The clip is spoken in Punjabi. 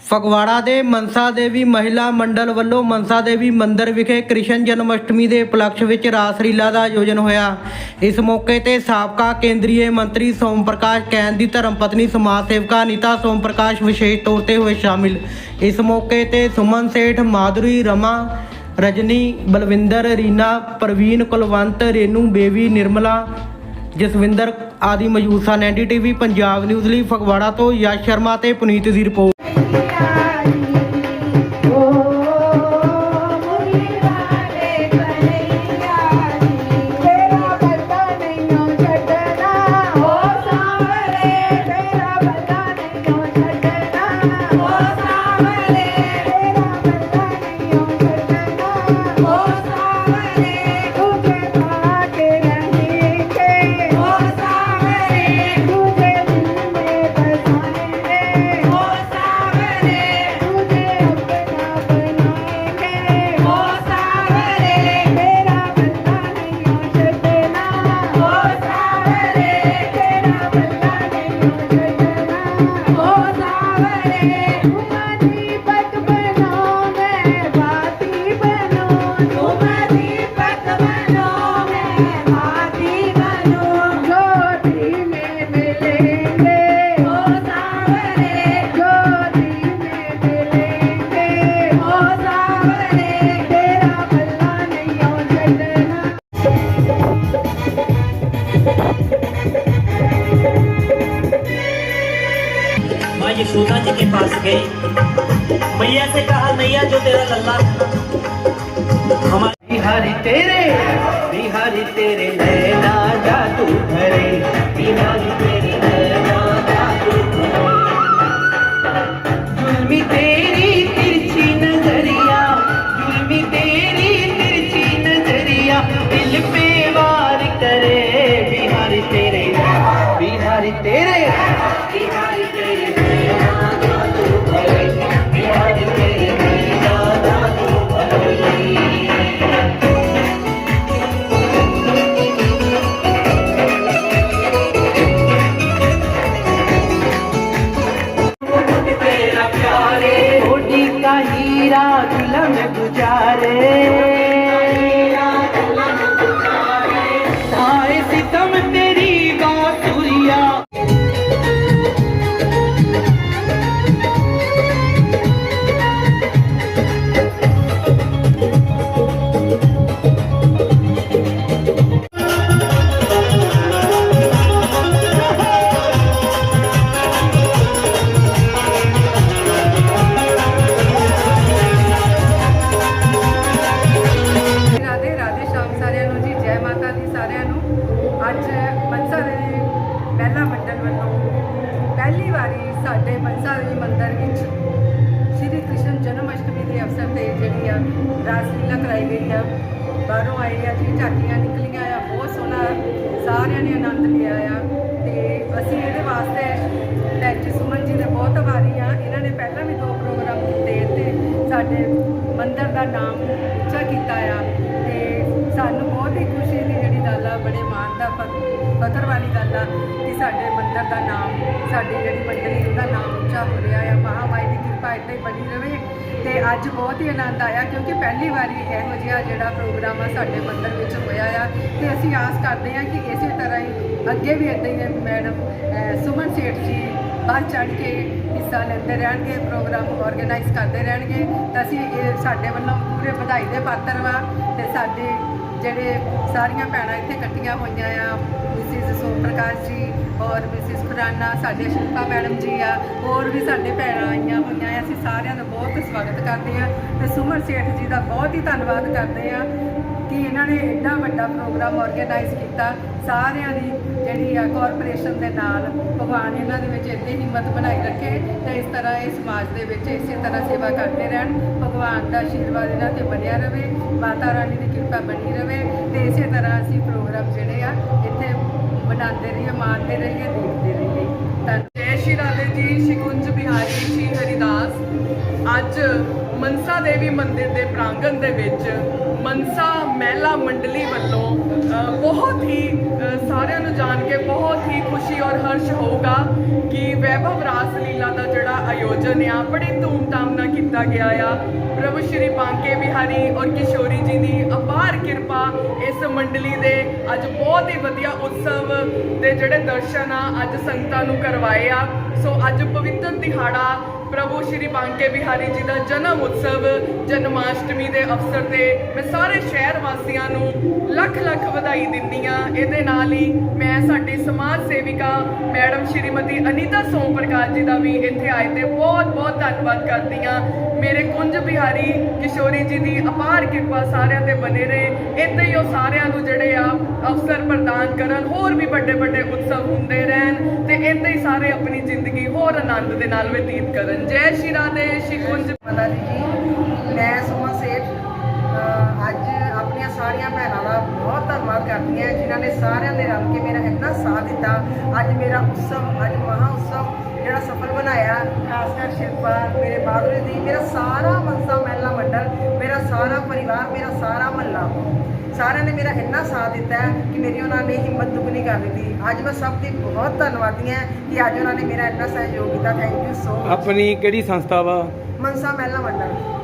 ਫਗਵਾੜਾ ਦੇ ਮਨਸਾ ਦੇਵੀ ਮਹਿਲਾ ਮੰਡਲ ਵੱਲੋਂ ਮਨਸਾ ਦੇਵੀ ਮੰਦਿਰ ਵਿਖੇ ਕ੍ਰਿਸ਼ਨ ਜਨਮ ਅਸ਼ਟਮੀ ਦੇ ਉਪਲਕਸ਼ ਵਿੱਚ ਰਾਸ ਲੀਲਾ ਦਾ ਆਯੋਜਨ ਹੋਇਆ। ਇਸ ਮੌਕੇ ਤੇ ਸਾਬਕਾ ਕੇਂਦਰੀ ਮੰਤਰੀ ਸੋਮ ਪ੍ਰਕਾਸ਼ ਕੈਨ ਦੀ ਧਰਮ ਪਤਨੀ ਸਮਾਜ ਸੇਵਕਾ ਨੀਤਾ ਸੋਮ ਪ੍ਰਕਾਸ਼ ਵਿਸ਼ੇਸ਼ ਤੌਰ ਤੇ ਹੋਏ ਸ਼ਾਮਿਲ। ਇਸ ਮੌਕੇ ਤੇ ਸੁਮਨ ਸੇਠ, ਮਾਧੁਰੀ, ਰਮਾ, ਰਜਨੀ, ਬਲਵਿੰਦਰ, ਰੀਨਾ, ਪ੍ਰਵੀਨ, ਕੁਲਵੰਤ, ਰੇਨੂ, ਬੇਬੀ, ਨਿਰਮਲਾ, ਜਸਵਿੰਦਰ ਆਦਿ ਮੌਜੂਦ ਸਨ। ਐਨਡੀਟੀਵੀ ਪੰਜਾਬ ਨਿਊਜ਼ ਲਈ ਫਗਵਾੜਾ ਤੋਂ ਯਸ਼ ਸ਼ਰਮਾ ਤੇ ਪੁਨੀਤ ਦੀ ਰਿਪੋਰਟ। 对呀 यशोदा जी के पास गई। मैया से कहा, मैया, जो तेरा लल्ला हमारे बिहारी तेरे। तेरे नैना Padre. ਰਾਸਲੀਲਾ ਕਰਾਈ ਗਈ ਆ। ਬਾਹਰੋਂ ਆਏ ਆ ਜੀ ਝਾਕੀਆਂ ਨਿਕਲੀਆਂ ਆ, ਬਹੁਤ ਸੋਹਣਾ ਸਾਰਿਆਂ ਨੇ ਆਨੰਦ ਲਿਆ ਆ। ਤੇ ਅਸੀਂ ਇਹਦੇ ਵਾਸਤੇ ਟੈਚੀ ਸੁਮਨ ਜੀ ਦੇ ਬਹੁਤ ਆਭਾਰੀ ਆ। ਇਹਨਾਂ ਨੇ ਪਹਿਲਾਂ ਵੀ ਦੋ ਪ੍ਰੋਗਰਾਮ ਕੀਤੇ ਤੇ ਸਾਡੇ ਮੰਦਿਰ ਦਾ ਨਾਮ ਉੱਚਾ ਕੀਤਾ ਆ। ਤੇ ਸਾਨੂੰ ਬਹੁਤ ਹੀ ਖੁਸ਼ੀ ਦੀ ਜਿਹੜੀ ਗੱਲ ਆ, ਬੜੇ ਮਾਣ ਦਾ ਫ- ਫਖਰ ਵਾਲੀ ਗੱਲ ਆ ਕਿ ਸਾਡੇ ਮੰਦਿਰ ਦਾ ਨਾਮ, ਸਾਡੀ ਜਿਹੜੀ ਮੰਡਲੀ, ਉਹਦਾ ਨਾਮ ਉੱਚਾ ਹੋ ਰਿਹਾ ਆ। ਮਹਾਮਾਈ ਦੀ ਕਿਰਪਾ ਏਦਾਂ ਹੀ ਬਣੀ ਰਵੇ ਤੇ ਅੱਜ ਬਹੁਤ ਹੀ ਆਨੰਦ ਆਇਆ ਕਿਉਂਕਿ ਪਹਿਲੀ ਵਾਰੀ ਇਹੋ ਜਿਹਾ ਜਿਹੜਾ ਪ੍ਰੋਗਰਾਮ ਆ ਸਾਡੇ ਮੰਦਰ ਵਿੱਚ ਹੋਇਆ ਆ। ਤੇ ਅਸੀਂ ਆਸ ਕਰਦੇ ਹਾਂ ਕਿ ਇਸੇ ਤਰ੍ਹਾਂ ਹੀ ਅੱਗੇ ਵੀ ਏਦਾਂ ਹੀ ਮੈਡਮ ਸੁਮਨ ਸੇਠ ਜੀ ਬਾਹਰ ਚੜ੍ਹ ਕੇ ਹਿੱਸਾ ਲੈਂਦੇ ਰਹਿਣਗੇ, ਪ੍ਰੋਗਰਾਮ ਆਰਗੇਨਾਈਜ਼ ਕਰਦੇ ਰਹਿਣਗੇ। ਤਾਂ ਅਸੀਂ ਇਹ ਸਾਡੇ ਵੱਲੋਂ ਪੂਰੇ ਵਧਾਈ ਦੇ ਪਾਤਰ ਵਾ ਤੇ ਸਾਡੇ ਜਿਹੜੇ ਸਾਰੀਆਂ ਭੈਣਾਂ ਇੱਥੇ ਇਕੱਠੀਆਂ ਹੋਈਆਂ ਆ, ਮਿਸਿਸ ਸੋਮ ਪ੍ਰਕਾਸ਼ ਜੀ ਔਰ ਮਿਸਿਸ ਖੁਰਾਨਾ, ਸਾਡੇ ਸ਼ਿਲਪਾ ਮੈਡਮ ਜੀ ਆ, ਹੋਰ ਵੀ ਸਾਡੇ ਭੈਣਾਂ ਆਈਆਂ ਹੋਈਆਂ ਆ। ਅਸੀਂ ਸਾਰਿਆਂ ਦਾ ਬਹੁਤ ਸਵਾਗਤ ਕਰਦੇ ਆ ਤੇ ਸੁਮਨ ਸੇਠ ਜੀ ਦਾ ਬਹੁਤ ਹੀ ਧੰਨਵਾਦ ਕਰਦੇ ਆ ਕਿ ਇਹਨਾਂ ਨੇ ਐਡਾ ਵੱਡਾ ਪ੍ਰੋਗਰਾਮ ਆਰਗੇਨਾਈਜ਼ ਕੀਤਾ। ਸਾਰਿਆਂ ਦੀ ਜਿਹੜੀ ਆ ਕਾਰਪੋਰੇਸ਼ਨ ਦੇ ਨਾਲ, ਭਗਵਾਨ ਇਹਨਾਂ ਦੇ ਵਿੱਚ ਇੰਨੀ ਹਿੰਮਤ ਬਣਾਈ ਰੱਖੇ ਤੇ ਇਸ ਤਰ੍ਹਾਂ ਇਹ ਸਮਾਜ ਦੇ ਵਿੱਚ ਇਸੇ ਤਰ੍ਹਾਂ ਸੇਵਾ ਕਰਦੇ ਰਹਿਣ। ਭਗਵਾਨ ਦਾ ਆਸ਼ੀਰਵਾਦ ਇਹਨਾਂ ਤੇ ਬਣਿਆ ਰਵੇ ਮਾਤਾ ਰਾਣੀ ਦੀ ਕਿਰਪਾ ਬਣੀ ਰਵੇ ਤੇ ਇਸੇ ਤਰ੍ਹਾਂ ਅਸੀਂ ਪ੍ਰੋਗਰਾਮ ਜਿਹੜੇ ਆ ਇੱਥੇ ਬਣਾਉਂਦੇ ਰਹੀਏ, ਮਾਣਦੇ ਰਹੀਏ, ਦੇਖਦੇ ਰਹੀਏ। ਧੰਨ ਜੈ ਸ਼੍ਰੀ ਰਾਧੇ ਜੀ ਸ਼ਿਕੁੰਜ ਬਿਹਾਰੀ ਜੀ, ਹਰੀਦਾਸ। ਅੱਜ ਮਨਸਾ ਦੇਵੀ ਮੰਦਿਰ ਦੇ ਪ੍ਰਾਂਗਣ ਦੇ ਵਿੱਚ ਮਨਸਾ ਮਹਿਲਾ ਮੰਡਲੀ ਵੱਲੋਂ ਬਹੁਤ ਹੀ ਸਾਰਿਆਂ ਨੂੰ ਜਾਣ ਕੇ ਬਹੁਤ ਹੀ ਖੁਸ਼ੀ ਔਰ ਹਰਸ਼ ਹੋਊਗਾ ਕਿ ਵੈਭਵ ਰਾਸ ਲੀਲਾ ਦਾ ਜਿਹੜਾ ਆਯੋਜਨ ਆ, ਬੜੀ ਧੂਮਧਾਮ ਨਾਲ ਕੀਤਾ ਗਿਆ ਆ। ਪ੍ਰਭੂ ਸ਼੍ਰੀ ਬਾਂਕੇ ਬਿਹਾਰੀ ਔਰ ਕਿਸ਼ੋਰੀ ਜੀ ਦੀ ਅਪਾਰ ਕਿਰਪਾ ਇਸ ਮੰਡਲੀ ਦੇ ਅੱਜ ਬਹੁਤ ਹੀ ਵਧੀਆ ਉਤਸਵ ਦੇ ਜਿਹੜੇ ਦਰਸ਼ਨ ਆ, ਅੱਜ ਸੰਗਤਾਂ ਨੂੰ ਕਰਵਾਏ ਆ। ਸੋ ਅੱਜ ਪਵਿੱਤਰ ਦਿਹਾੜਾ ਪ੍ਰਭੂ ਸ਼੍ਰੀ ਬਾਂਕੇ ਬਿਹਾਰੀ ਜੀ ਦਾ ਜਨਮ ਉਤਸਵ, ਜਨਮਾਸ਼ਟਮੀ ਦੇ ਅਵਸਰ ਤੇ ਮੈਂ ਸਾਰੇ ਸ਼ਹਿਰ ਵਾਸੀਆਂ ਨੂੰ ਲੱਖ ਲੱਖ ਵਧਾਈ ਦਿੰਦੀ ਆ ਇਹਦੇ ਨਾਲ ਹੀ ਮੈਂ ਸਾਡੀ ਸਮਾਜ ਸੇਵਿਕਾ ਮੈਡਮ ਸ਼੍ਰੀਮਤੀ ਅਨੀਤਾ ਸੋਮ ਪ੍ਰਕਾਸ਼ ਜੀ ਦਾ ਵੀ ਇੱਥੇ ਆਏ ਤੇ ਬਹੁਤ ਬਹੁਤ ਧੰਨਵਾਦ ਕਰਦੀ ਆ ਮੇਰੇ ਕੁੰਜ ਬਿਹਾਰੀ ਕਿਸ਼ੋਰੀ ਜੀ ਦੀ ਅਪਾਰ ਕਿਰਪਾ ਸਾਰਿਆਂ ਤੇ ਬਨੇ ਰਹੇ। ਇੱਦਾਂ ਹੀ ਉਹ ਸਾਰਿਆਂ ਨੂੰ ਜਿਹੜੇ ਆ ਅਵਸਰ ਪ੍ਰਦਾਨ ਕਰਨ, ਹੋਰ ਵੀ ਵੱਡੇ ਵੱਡੇ ਉਤਸਵ ਹੁੰਦੇ ਰਹਿਣ ਤੇ ਇੱਦਾਂ ਹੀ ਸਾਰੇ ਆਪਣੀ ਜ਼ਿੰਦਗੀ ਹੋਰ ਆਨੰਦ ਦੇ ਨਾਲ ਬਤੀਤ ਕਰਨ। ਜੈ ਸ਼੍ਰੀ ਰਾਧੇ, ਸ਼੍ਰੀ ਕੁੰਜ। ਮਾਤਾ ਜੀ ਮੈਂ ਸੁਮਨ ਸੇਠ ਅੱਜ ਆਪਣੀਆਂ ਸਾਰੀਆਂ ਭੈਣਾਂ ਦਾ ਬਹੁਤ ਧੰਨਵਾਦ ਕਰਦੀ ਹਾਂ, ਜਿਨ੍ਹਾਂ ਨੇ ਸਾਰਿਆਂ ਨੇ ਰਲ ਕੇ ਮੇਰਾ ਇੰਨਾ ਸਾਥ ਦਿੱਤਾ। ਅੱਜ ਮੇਰਾ ਉਤਸਵ, ਅੱਜ ਮਹਾ ਉਤਸਵ ਜਿਹੜਾ ਸਫਲ ਬਣਾਇਆ ਖਾਸ ਕਰ ਸ਼ਿਲਪਾ ਮੇਰੇ ਬਾਦਰੇ ਦੀ ਮੇਰਾ ਸਾਰਾ ਮਨਸਾ ਮਹਿਲਾ ਮੰਡਲ ਮੇਰਾ ਸਾਰਾ ਪਰਿਵਾਰ ਮੇਰਾ ਸਾਰਾ ਮਹੱਲਾ ਸਾਰਿਆਂ ਨੇ ਮੇਰਾ ਇੰਨਾ ਸਾਥ ਦਿੱਤਾ ਕਿ ਮੇਰੀ ਉਹਨਾਂ ਨੇ ਹਿੰਮਤ ਦੁੱਗਣੀ ਕਰ ਦਿੱਤੀ। ਅੱਜ ਮੈਂ ਸਭ ਦੀ ਬਹੁਤ ਧੰਨਵਾਦੀ ਹਾਂ ਕਿ ਅੱਜ ਉਹਨਾਂ ਨੇ ਮੇਰਾ ਇੰਨਾ ਸਹਿਯੋਗ ਕੀਤਾ। ਥੈਂਕ ਯੂ ਸੋ ਮਚ ਆਪਣੀ ਕਿਹੜੀ ਸੰਸਥਾ ਵਾ? ਮਨਸਾ ਮਹਿਲਾ ਮੰਡਲ।